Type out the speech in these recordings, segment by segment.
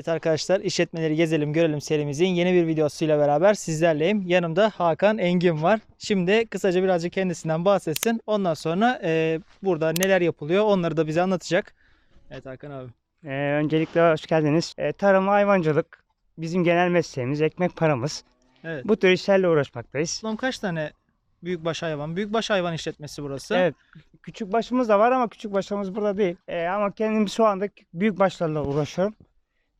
Evet arkadaşlar işletmeleri gezelim görelim serimizin yeni bir videosuyla beraber sizlerleyim. Yanımda Hakan Engin var. Şimdi kısaca birazcık kendisinden bahsetsin. Ondan sonra e, burada neler yapılıyor onları da bize anlatacak. Evet Hakan abi. Ee, öncelikle hoş geldiniz. Ee, tarım hayvancılık bizim genel mesleğimiz, ekmek paramız. Evet. Bu tür işlerle uğraşmaktayız. Toplam kaç tane büyükbaş hayvan? Büyükbaş hayvan işletmesi burası. Evet, küçük başımız da var ama küçük başımız burada değil. Ee, ama kendim şu anda büyük başlarla uğraşıyorum.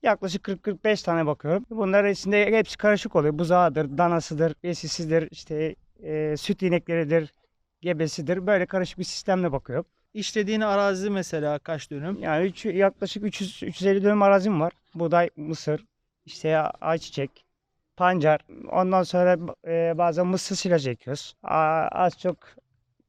Yaklaşık 40-45 tane bakıyorum. Bunların içinde hepsi karışık oluyor. Buzağıdır, danasıdır, besisidir, işte e, süt inekleridir, gebesidir. Böyle karışık bir sistemle bakıyorum. İşlediğin arazi mesela kaç dönüm? Yani üç, yaklaşık 300 350 dönüm arazim var. Buğday, mısır, işte ayçiçek, pancar. Ondan sonra e, bazen mısır silajı ekiyoruz. A- az çok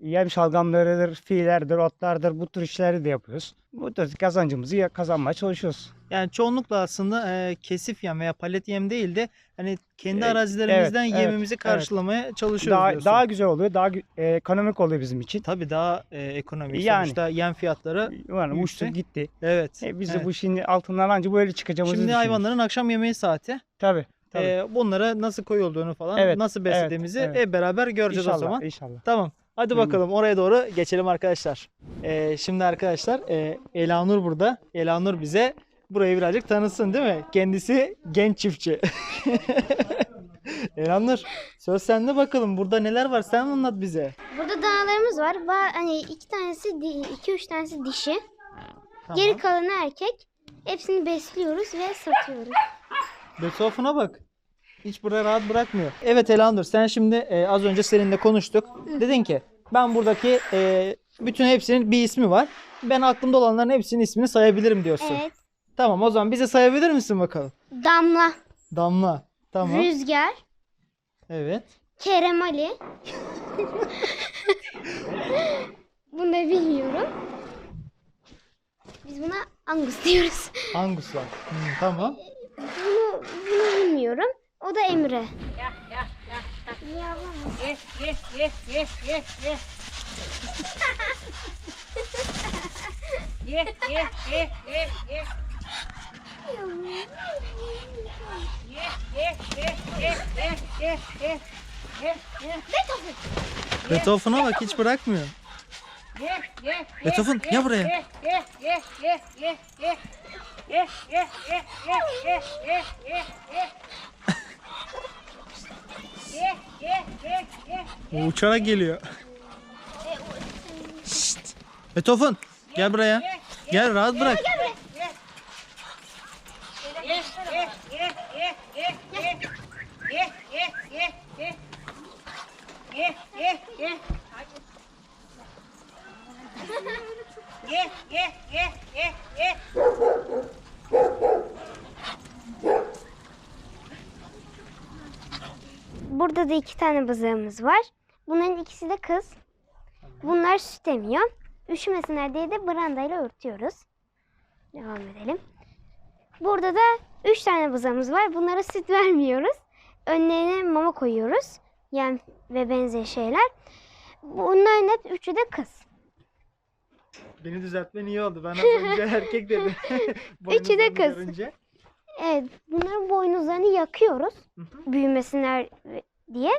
yem şalgamlarıdır, fiillerdir, otlardır bu tür işleri de yapıyoruz. Bu tür kazancımızı ya- kazanmaya çalışıyoruz. Yani çoğunlukla aslında e, kesif yem veya palet yem değil de hani kendi E, arazilerimizden evet, evet, yemimizi karşılamaya çalışıyoruz Daha, diyorsun. daha güzel oluyor, daha e, ekonomik oluyor bizim için. Tabii daha e, ekonomik. Yani. Sonuçta yem fiyatları Yani uçtu gitti. evet. E, biz de evet. bu işin altından anca böyle çıkacağımızı Şimdi hayvanların akşam yemeği saati. Tabii. tabii. E, bunlara nasıl koyulduğunu falan, Evet, nasıl evet, beslediğimizi evet. hep beraber göreceğiz inşallah, o zaman. inşallah. Tamam. Hadi bakalım oraya doğru geçelim arkadaşlar. E, şimdi arkadaşlar e, Elanur burada. Elanur bize burayı birazcık tanısın değil mi? Kendisi genç çiftçi. Elanur söz sende bakalım. Burada neler var sen anlat bize. Burada danalarımız var. Va- hani iki tanesi, di- iki üç tanesi dişi. Tamam. Geri kalanı erkek. Hepsini besliyoruz ve satıyoruz. Beethoven'a bak. Hiç buraya rahat bırakmıyor. Evet Elanur sen şimdi e, az önce seninle konuştuk. Dedin ki ben buradaki e, bütün hepsinin bir ismi var. Ben aklımda olanların hepsinin ismini sayabilirim diyorsun. Evet. Tamam o zaman bize sayabilir misin bakalım? Damla, Damla. Tamam. Rüzgar, Evet. Kerem Ali. Bunları bilmiyorum. Biz buna Angus diyoruz. Angus var. Hmm, tamam. Bunu, bunu bilmiyorum. O da Emre. Ya, Beethoven'a bak hiç bırakmıyor. Beethoven ya buraya. O uçarak geliyor. Şşt. Beethoven gel buraya. Gel rahat bırak. Burada da iki tane bızığımız var. Bunların ikisi de kız. Bunlar süt emiyor. Üşümesinler diye de brandayla örtüyoruz. Devam edelim. Burada da üç tane bızığımız var. Bunlara süt vermiyoruz. Önlerine mama koyuyoruz. Yem ve benzeri şeyler. Bunların hep üçü de kız. Beni düzeltmen iyi oldu. Ben az önce erkek dedim. Üçü de kız. görünce. Evet, bunların boynuzlarını yakıyoruz. Hı hı. Büyümesinler diye.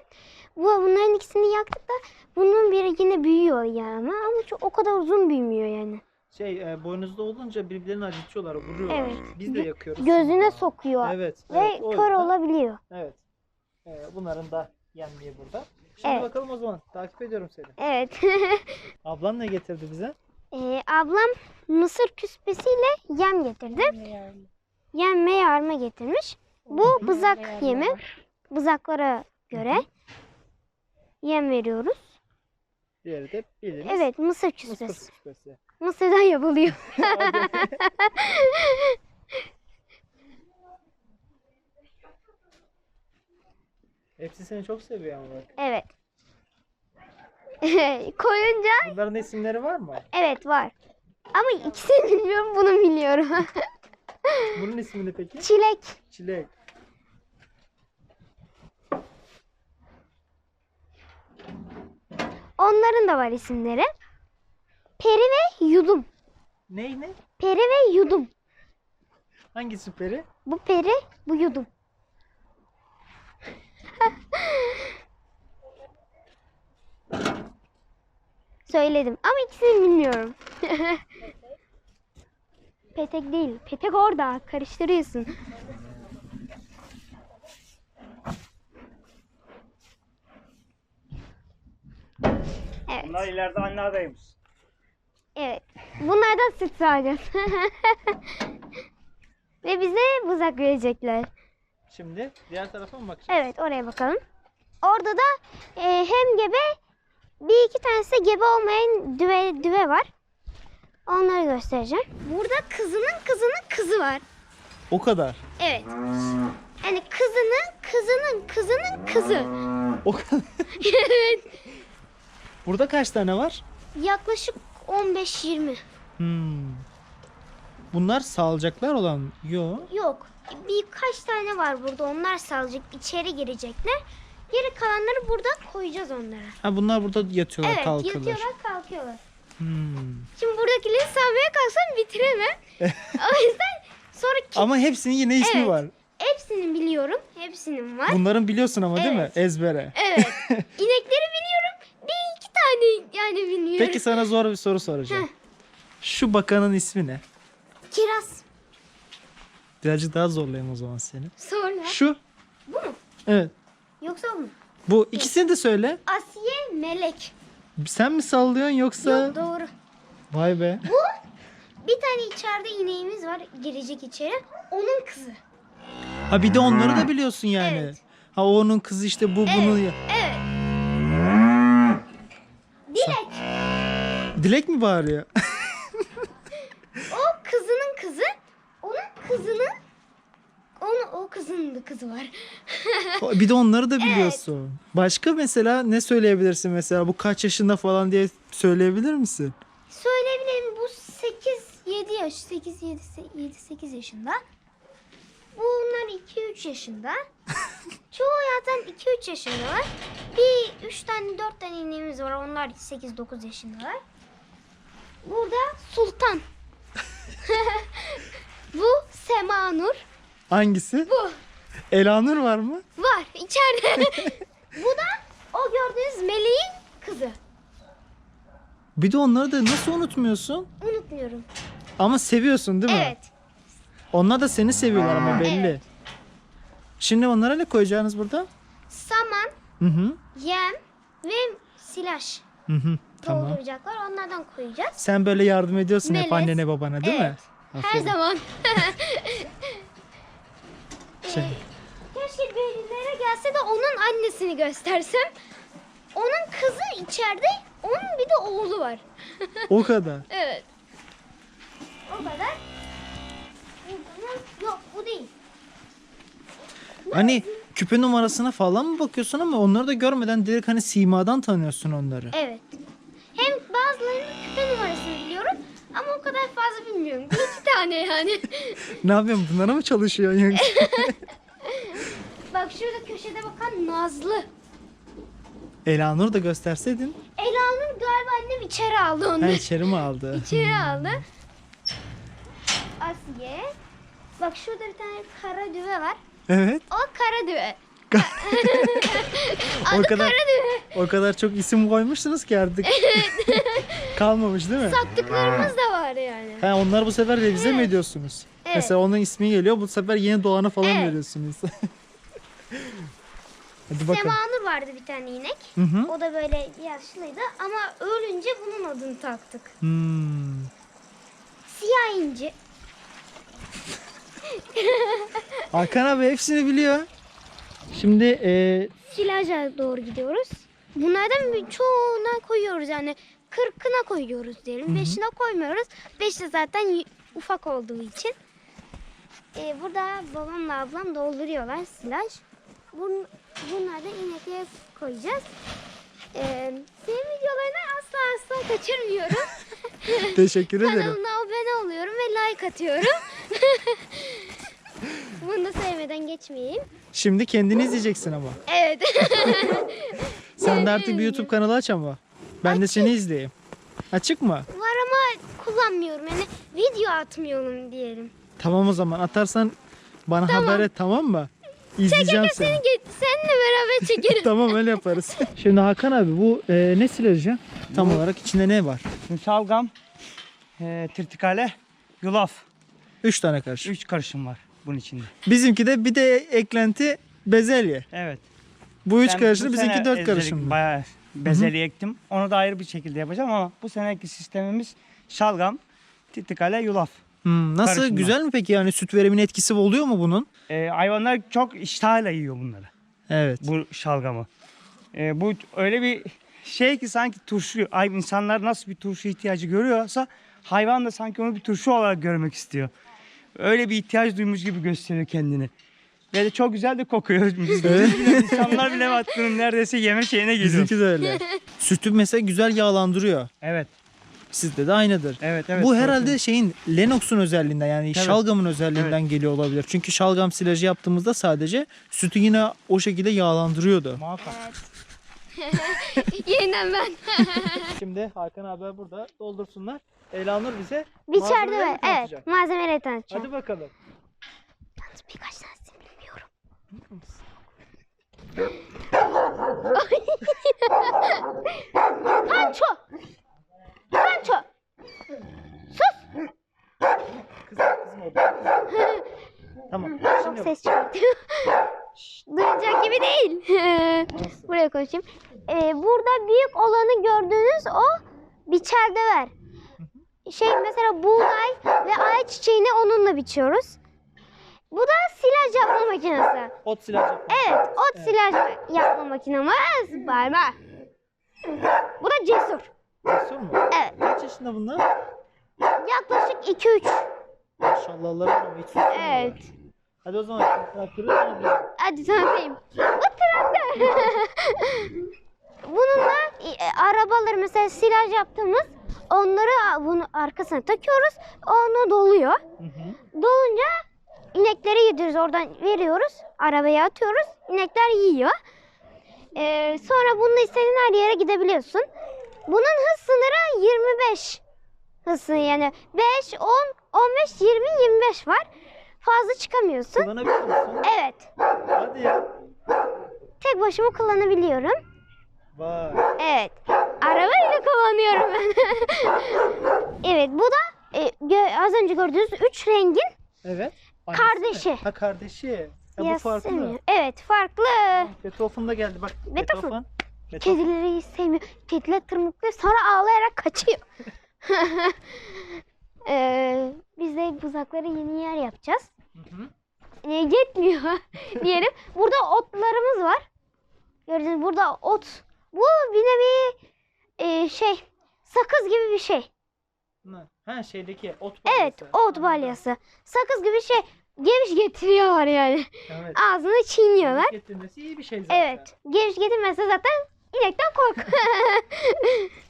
Bu bunların ikisini yaktık da bunun biri yine büyüyor yani ama çok, o kadar uzun büyümüyor yani. Şey e, boynuzda olunca birbirlerini acıtıyorlar, vuruyorlar. Evet. Biz de yakıyoruz. Gözüne sokuyor Evet. ve evet, kör yüzden- olabiliyor. Evet. Ee, bunların da yenmeyi burada. Şimdi Evet. bakalım o zaman. Takip ediyorum seni. Evet. Ablan ne getirdi bize? Ee, ablam mısır küspesiyle yem getirdi. Yem ve yarma getirmiş. Bu bızak yemi. Bızaklara göre yem veriyoruz. Diğeri de bildiğiniz Evet mısır mısır küspesi. küspesi. Mısırdan yapılıyor. Hepsi seni çok seviyor ama bak. Evet. Koyunca Bunların isimleri var mı? evet var. Ama ikisini bilmiyorum bunu biliyorum. Bunun ismi ne peki? Çilek. Çilek. Onların da var isimleri. Peri ve yudum. Ney ne? Peri ve yudum. Hangisi peri? Bu peri, bu yudum. Söyledim ama ikisini bilmiyorum. Petek değil. Petek orada. Karıştırıyorsun. Evet. Bunlar ileride anne adayımız. Evet. Bunlardan süt sağacağız. Ve bize buzak verecekler. Şimdi diğer tarafa mı bakacağız? Evet oraya bakalım. Orada da e, hem gebe bir iki tanesi de gebe olmayan düve, düve var. Onları göstereceğim. Burada kızının kızının kızı var. O kadar. Evet. Yani kızının kızının kızının kızı. O kadar. evet. Burada kaç tane var? Yaklaşık 15-20. Hmm. Bunlar sağlıcaklar olan. Yo. Yok. Birkaç tane var burada. Onlar salacak. içeri girecekler. Geri kalanları burada koyacağız onlara. Ha bunlar burada yatıyorlar, evet kalkıyorlar. yatıyorlar kalkıyorlar. Hmm. Şimdi buradakileri saymaya kalksam bitiremem. o yüzden sonra ki- Ama hepsinin yine ismi Evet. var. hepsini biliyorum. Hepsinin var. Bunların biliyorsun ama değil mi? Evet. Ezbere. Evet. İnekleri biliyorum. Yani bilmiyorum. Peki sana zor bir soru soracağım. Heh. Şu bakanın ismi ne? Kiraz. Birazcık daha zorlayayım o zaman seni. Sonra. Şu. Bu mu? Evet. Yoksa o mu? Bu ikisini de söyle. Asiye Melek. Sen mi sallıyorsun yoksa? Yok doğru. Vay be. Bir tane içeride ineğimiz var. Girecek içeri. Onun kızı. Ha bir de onları da biliyorsun yani. Evet. Ha onun kızı işte bu bunu. ya- Evet. Dilek. Dilek mi bağırıyor? O kızının kızı. Onun kızının onun o kızının da kızı var. bir de onları da biliyorsun. Başka mesela ne söyleyebilirsin mesela bu kaç yaşında falan diye söyleyebilir misin? Söyleyebilirim bu 8 7 yaş 8 7 7 8 yaşında. Bunlar 2 3 yaşında. Çoğu zaten 2 3 yaşındalar. Bir 3 tane 4 tane ineğimiz var. Onlar 8 9 yaşındalar. Burada Sultan. bu Semanur. Hangisi? Bu Elanur var mı? var içeride. bu da o gördüğünüz meleğin kızı. Bir de onları da nasıl unutmuyorsun? Unutmuyorum. Ama seviyorsun değil mi? Evet. Onlar da seni seviyorlar ama belli. Evet. Şimdi onlara ne koyacaksınız burada? Saman, Hı hı. yem ve silaj Hı hı. Tamam. dolduracaklar. Onlardan koyacağız. Sen böyle yardım ediyorsun hep Melez. annene babana değil mi? Her Aferin. zaman. Şey, Keşke beylilere gelse de onun annesini göstersem. Onun kızı içeride, onun bir de oğlu var. o kadar. Evet. O kadar. Yok bu değil. Hani küpe numarasına falan mı bakıyorsun ama onları da görmeden direkt hani simadan tanıyorsun onları. Evet. Bazılarının küpe numarasını biliyorum ama o kadar fazla bilmiyorum. Bir iki tane yani. Ne yapıyorsun? Bunlara mı çalışıyorsun yoksa? Bak şurada köşede bakan Nazlı. Elanur da gösterseydin. Elanur galiba annem içeri aldı onu. Ha içeri mi aldı? İçeri aldı. Asiye. Bak şurada bir tane kara düve var. Evet. O kara düve. O kadar o kadar çok isim koymuşsunuz ki artık. Kalmamış değil mi? Sattıklarımız da var yani. Ha, onları bu sefer revize mi ediyorsunuz? Evet. Mesela onun ismi geliyor bu sefer yeni doğana falan Evet. veriyorsunuz. Hadi bakalım. Semanur vardı bir tane inek. Hı hı. O da böyle yaşlıydı ama ölünce bunun adını taktık. Hmm. Siyah inci. Hakan abi hepsini biliyor. Şimdi e, Silaja doğru gidiyoruz. Bunlardan bir çoğuna koyuyoruz yani. Kırkına koyuyoruz diyelim. Beşine koymuyoruz. Beş de zaten ufak olduğu için. Ee, burada babamla ablam dolduruyorlar silaj. Bun, bunları da ineklere koyacağız. Ee, senin videolarını asla asla kaçırmıyorum. teşekkür ederim. Kanalıma abone oluyorum ve like atıyorum. Bunu da sevmeden geçmeyeyim. Şimdi kendini izleyeceksin ama. Evet. Sen de artık bir YouTube kanalı aç ama. Ben de seni izleyeyim. Açık mı? Var ama kullanmıyorum. Yani video atmıyorum diyelim. Tamam o zaman atarsan bana haber et tamam mı? İzleyeceğim seni. Git seninle beraber çekelim. tamam öyle yaparız. Şimdi Hakan abi bu e, ne silajı? Tam olarak içinde ne var? Şimdi şalgam, e, tirtikale, yulaf. 3 tane karışım. Üç karışım var bunun içinde. Bizimki de bir de eklenti bezelye. Evet. Bu 3 Ben karışım bu bizimki sene 4 ezelik karışım. Bayağı bezelye ektim. Onu da ayrı bir şekilde yapacağım ama bu seneki sistemimiz şalgam, tirtikale, yulaf. Hmm, nasıl karışımlar. güzel mi peki yani süt veriminin etkisi oluyor mu bunun? E, hayvanlar çok iştahla yiyor bunları. Evet. bu şalgamı. Ee, bu öyle bir şey ki sanki turşu, ay insanlar nasıl bir turşu ihtiyacı görüyorsa hayvan da sanki onu bir turşu olarak görmek istiyor. Öyle bir ihtiyaç duymuş gibi gösteriyor kendini. Ve de çok güzel de kokuyor. Biz Evet. bile, insanlar bile neredeyse yeme şeyine geliyor. Bizimki de öyle. Sütü mesela güzel yağlandırıyor. Evet, Sizde de aynıdır. evet, evet. Bu herhalde şeyin Lennox'un özelliğinden yani Evet. şalgamın özelliğinden geliyor olabilir. Çünkü şalgam silajı yaptığımızda sadece sütü yine o şekilde yağlandırıyordu. Muhakkak. Yeniden ben. Şimdi Hakan abi burada doldursunlar. Elanur bize Bir içeride malzemeleri. Evet tanıtacak. malzemeleri tanıtacağım. Hadi bakalım. Yalnız birkaç tanesini bilmiyorum. Panço. Panço. Kızım kızım orada. tamam. Şimdi ses çıkartıyor. Duyacak gibi değil. Buraya koşayım. Ee, burada büyük olanı gördüğünüz o biçerde ver. Şey mesela buğday ve ayçiçeğini onunla biçiyoruz. Bu da silaj yapma makinesi. ot silaj yapma. Evet, ot Evet. silaj yapma makinemiz barbar. Bu da cesur. Cesur mu? Evet, Kaç yaşında bunlar? yaklaşık 2-3. Maşallahları var. Evet. Hadi o zaman traktörü tanıtayım. Hadi tanıtayım. Bu traktör. Bununla e, arabaları mesela silaj yaptığımız onları bunu arkasına takıyoruz. Onu doluyor. Hı hı. Dolunca inekleri yediriyoruz. Oradan veriyoruz. Arabaya atıyoruz. İnekler yiyor. Ee, sonra bununla istediğin her yere gidebiliyorsun. Bunun hız sınırı 25. Hız sınırı yani 5, 10, 15, 20, 25 var. Fazla çıkamıyorsun. Kullanabiliyor musun? Evet. Hadi ya. Tek başıma kullanabiliyorum. Vay. Evet. Arabayla kullanıyorum ben. evet bu da e, gö- az önce gördüğünüz üç rengin Evet. Annesi Kardeşi. mi? Ha kardeşi. Ya bu farklı. Yasemin. Evet farklı. Beethoven da geldi bak. Beethoven. Beethoven. Beethoven. Kedileri hiç sevmiyor. Kediler tırmıklıyor sonra ağlayarak kaçıyor. Ee, biz de buzakları yeni yer yapacağız. Hı hı. E, yetmiyor diyelim. Burada otlarımız var. Gördüğünüz burada ot. Bu bir nevi e, şey sakız gibi bir şey. Ha şeydeki ot Evet balyası. ot Anladım. balyası. Sakız gibi şey. Geviş getiriyorlar yani. Evet. Ağzını çiğniyorlar. Getirmesi iyi bir şey zaten. Evet. Geviş getirmezse zaten inekten kork.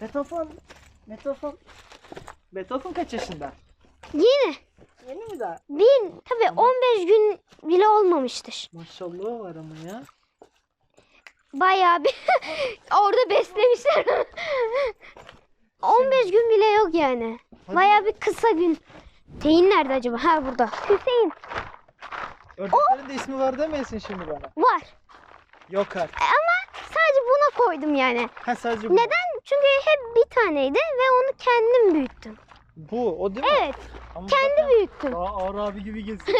Beethoven. Beethoven. Beethoven kaç yaşında? Yine. Yeni mi daha? Bin tabii Ama- 15 gün bile olmamıştır. Maşallah var ama ya. Bayağı bir orada beslemişler. 15 gün bile yok yani. Hadi. Bayağı bir kısa gün. Hüseyin nerede acaba? Ha burada. Hüseyin Ördeklerin de ismi var demeyesin şimdi bana. var. Yok artık. Ama sadece buna koydum yani. Ha sadece bu. Neden? Çünkü hep bir taneydi ve onu kendim büyüttüm. Bu o değil mi? Evet, Ama kendi büyüttüm. Daha ağır abi gibi geziyor.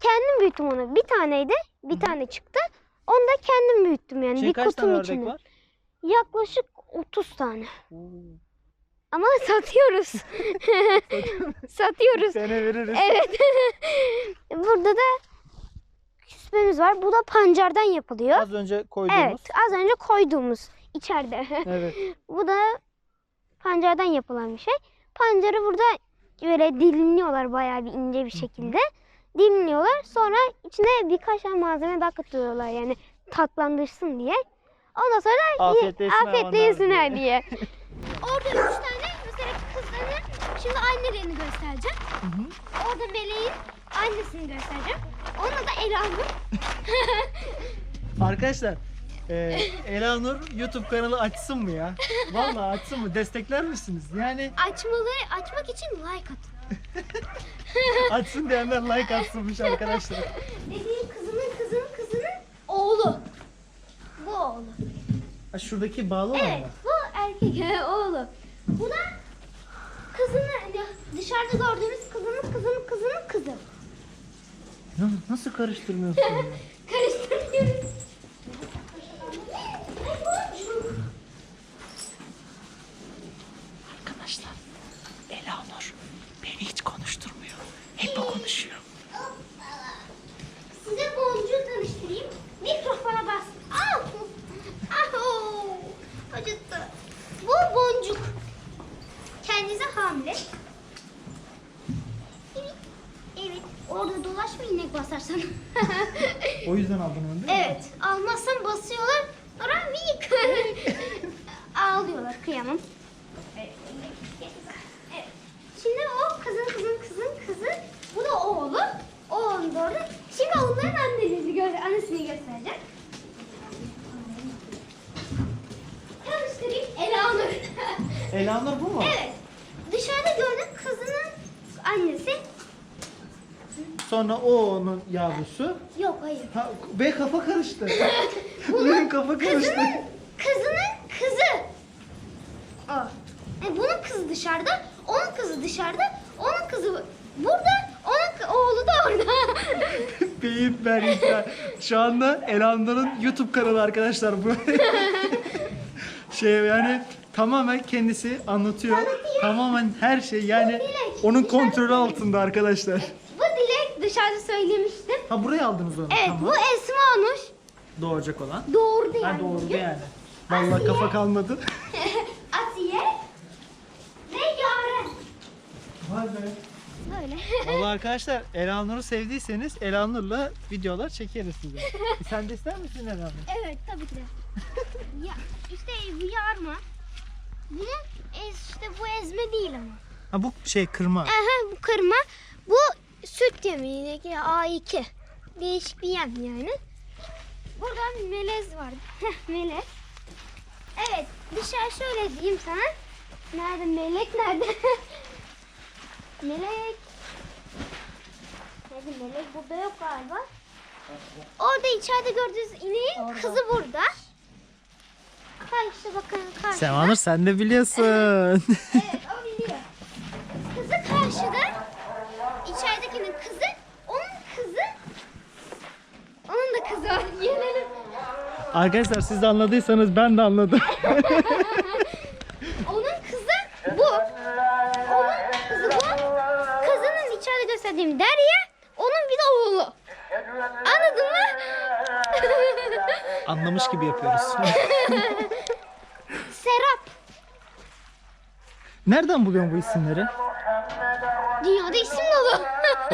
kendim büyüttüm onu. Bir taneydi, bir tane çıktı. Onu da kendim büyüttüm yani şey bir kaç tane kutunun ördek içinde. var? Yaklaşık 30 tane. Oo. Ama satıyoruz. satıyoruz. Sene veririz. Evet. Burada da küspemiz var. Bu da pancardan yapılıyor. Az önce koyduğumuz. Evet, az önce koyduğumuz içeride. Evet. Bu da pancardan yapılan bir şey. Pancarı burada böyle dilimliyorlar bayağı bir ince bir şekilde. Dilimliyorlar. Sonra içine birkaç tane malzeme daha katıyorlar yani tatlandırsın diye. Ondan sonra Afiyetle yesinler diye. Orada üç tane mesela kızların şimdi annelerini göstereceğim. Hı hı. Orada Meleğin annesini göstereceğim. Onun da Elanur. Arkadaşlar e, Elanur YouTube kanalı açsın mı ya? Vallahi açsın mı? Destekler misiniz? Yani Açmalı, açmak için like atın. Açsın diyenler like atsınmış arkadaşlar. Dediğim kızının kızının kızının oğlu. Bu oğlu. Ha, şuradaki bağlı olan Evet mı? bu erkek oğlu. Bu da kızını dışarıda gördüğümüz kızının kızının kızının kızı. Ya Nasıl karıştırmıyorsun ya? Karıştırmıyoruz. Ay, boncuk. Arkadaşlar Elanur beni hiç konuşturmuyor. Hep o konuşuyor. Size boncuğu tanıştırayım. Mikrofona bas. Au! Aho! Acıttı. Bu boncuk. Kendisi hamile. Evet. Evet. Orada dolaşma inek basarsan. O yüzden aldın onu değil mi? evet. Almazsan basıyorlar. Sonra miyik. Ağlıyorlar. Kıyamam. Evet. Şimdi o kızın kızın kızın kızı. Bu da oğlu. Oğlum doğru. Şimdi onların annelerini gö annesini göstereceğim. Tanıştırayım. Elanur. Elanur bu mu? evet. Dışarıda gördük kızının annesi. Sonra o onun yavrusu. Yok hayır. Ha, be kafa karıştı. Benim kafa karıştı. Kızının, kızının kızı. O. E, bunun kızı dışarıda, onun kızı dışarıda, onun kızı burada, onun oğlu da orada. Beyin ben Şu anda Elanur'un YouTube kanalı arkadaşlar bu. şey yani tamamen kendisi anlatıyor. Tamamen her şey yani onun kontrolü altında arkadaşlar. Dışarıda söylemiştim. Ha buraya aldınız onu. Evet tamam. bu Esma'mış. Doğacak olan. Doğurdu Ha yani. doğru bugün. yani. Vallahi kafa kalmadı. Asiye ve Yaren. Vay be. Böyle. Vallahi arkadaşlar Elanur'u sevdiyseniz Elanur'la videolar çekeriz size. E, Sen de ister misin Elanur? evet tabii ki de. ya, işte bu yarma. Bunun işte bu ezme değil ama. Ha bu şey kırma. Aha bu kırma. Bu süt yemeği A2. Değişik bir yem yani. Burada melez var. Melez. Evet dışarı şöyle diyeyim sana. Nerede melek nerede? melek. Nerede melek burada yok galiba. Orada içeride gördüğünüz ineğin kızı burada. Ha işte bakın karşıda. Sevanur sen de biliyorsun. Evet o biliyor. Kızı karşıda. İçeridekinin kızı. Onun kızı. Onun da kızı var. Yenelim. arkadaşlar siz de anladıysanız ben de anladım. Onun kızı bu. Onun kızı bu. Kızının içeride gösterdiğim Derya. Onun bir de oğlu. Anladın mı? Anlamış gibi yapıyoruz. Serap. Nereden buluyorsun bu isimleri?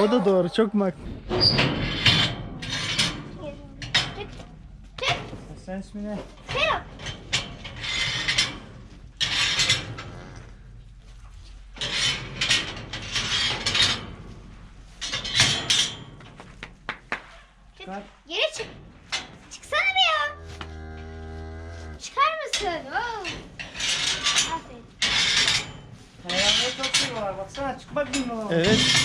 O da doğru çok mak. Sen ismini Serap. Çık. Geri çık. Çıksana bir ya. Çıkar mısın? Oo. Aferin. Hayvanları çok seviyorlar. Baksana çık bak bilmiyorum. Evet.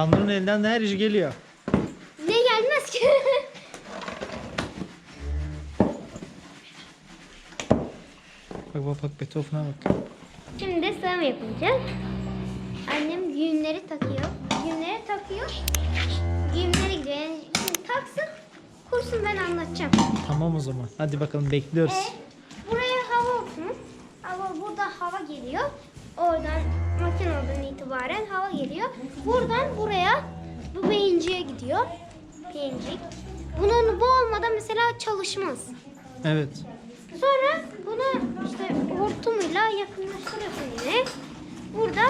Elanur'un elinden de her iş geliyor. Ne gelmez ki? Bak bak bak Beethoven'a bak. Şimdi sığım yapacağız. Annem düğümleri takıyor. Düğümleri takıyor. Düğümlere gidiyor. Yani şimdi taksın. Kursun ben anlatacağım. Tamam o zaman. Hadi bakalım bekliyoruz. E, buraya hava olsun. Hava burada hava geliyor. Oradan makineden itibaren hava geliyor. Buradan buraya bu beyinciye gidiyor. Beyincik. Bunun bu olmadan mesela çalışmaz. Evet. Sonra bunu işte hortumuyla yakınlaştırıyorsun yine. Burada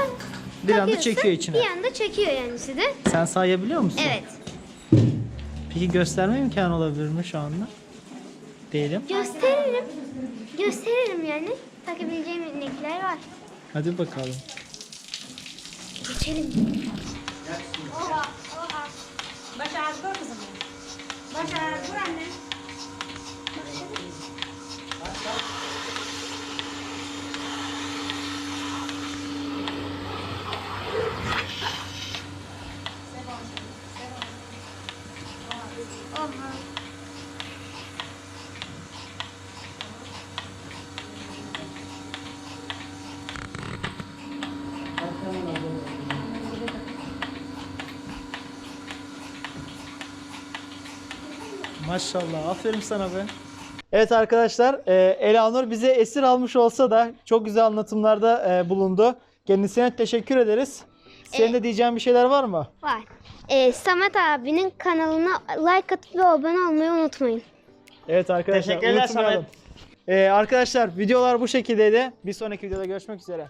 Bir anda takıyorsun, çekiyor içine. Bir anda çekiyor yani sizi. Sen sayabiliyor musun? Evet. Peki gösterme imkanı olabilir mi şu anda? Değilim. Gösteririm. Gösteririm yani. Takabileceğim inekler var. Hadi bakalım. Geçelim. Baş ağrı kızım. Baş ağrı anne. Maşallah. Aferin sana be. Evet arkadaşlar, e, Elanur bize esir almış olsa da çok güzel anlatımlarda e, bulundu. Kendisine teşekkür ederiz. Senin de diyeceğin bir şeyler var mı? Var. Ee, Samet abinin kanalına like atıp ve abone olmayı unutmayın. Evet arkadaşlar, Teşekkürler unutmayalım. E, arkadaşlar videolar bu şekildeydi. Bir sonraki videoda görüşmek üzere.